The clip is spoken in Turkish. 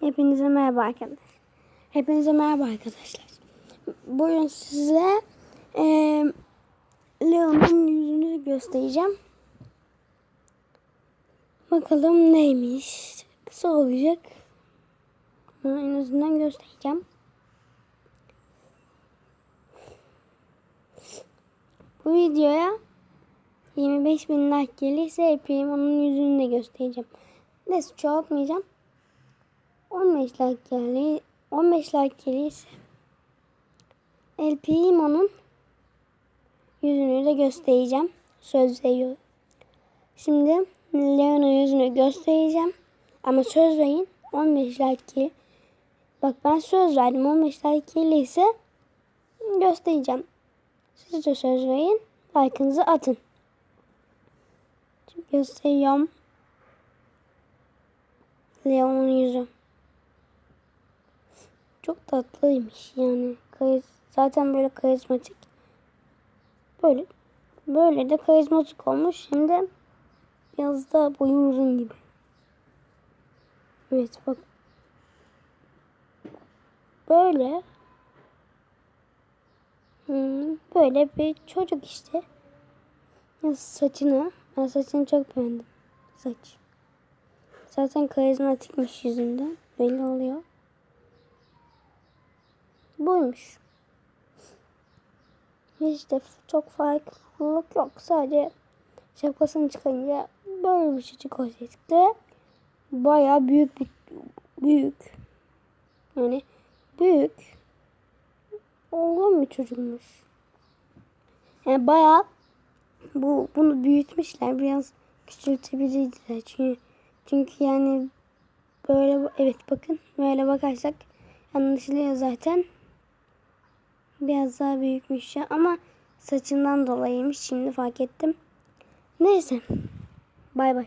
Hepinize merhaba arkadaşlar. Hepinize merhaba arkadaşlar. Bugün size eee Leon'un yüzünü göstereceğim. Bakalım neymiş. Kısa olacak. Ama en azından göstereceğim. Bu videoya 25 bin like gelirse yapayım onun yüzünü de göstereceğim. Neyse çoğaltmayacağım. 15 like geldi. 15 like gelirse El Primo'nun yüzünü de göstereceğim. Söz veriyorum. Şimdi Leon'un yüzünü göstereceğim. Ama söz verin 15 like gel- Bak ben söz verdim 15 like gelirse göstereceğim. Siz de söz verin. Like'ınızı atın. Şimdi gösteriyorum. Leon'un yüzü. Çok tatlıymış yani. Kariz, zaten böyle karizmatik. Böyle böyle de karizmatik olmuş. Şimdi biraz da boyu uzun gibi. Evet bak. Böyle. Hmm, böyle bir çocuk işte. Ya saçını. Ben saçını çok beğendim. Saç. Zaten karizmatikmiş yüzünden. Belli oluyor. Buymuş. Hiç de çok farklılık yok. Sadece şapkasını çıkarınca böyle bir çocuk ortaya. Baya büyük bir büyük. Yani büyük. Olgun bir çocukmuş. Yani baya bu bunu büyütmüşler. Biraz küçültebilirdiler. Çünkü çünkü yani böyle evet bakın böyle bakarsak anlaşılıyor zaten. Biraz daha büyükmüş ya ama saçından dolayıymış şimdi fark ettim. Neyse. Bay bay.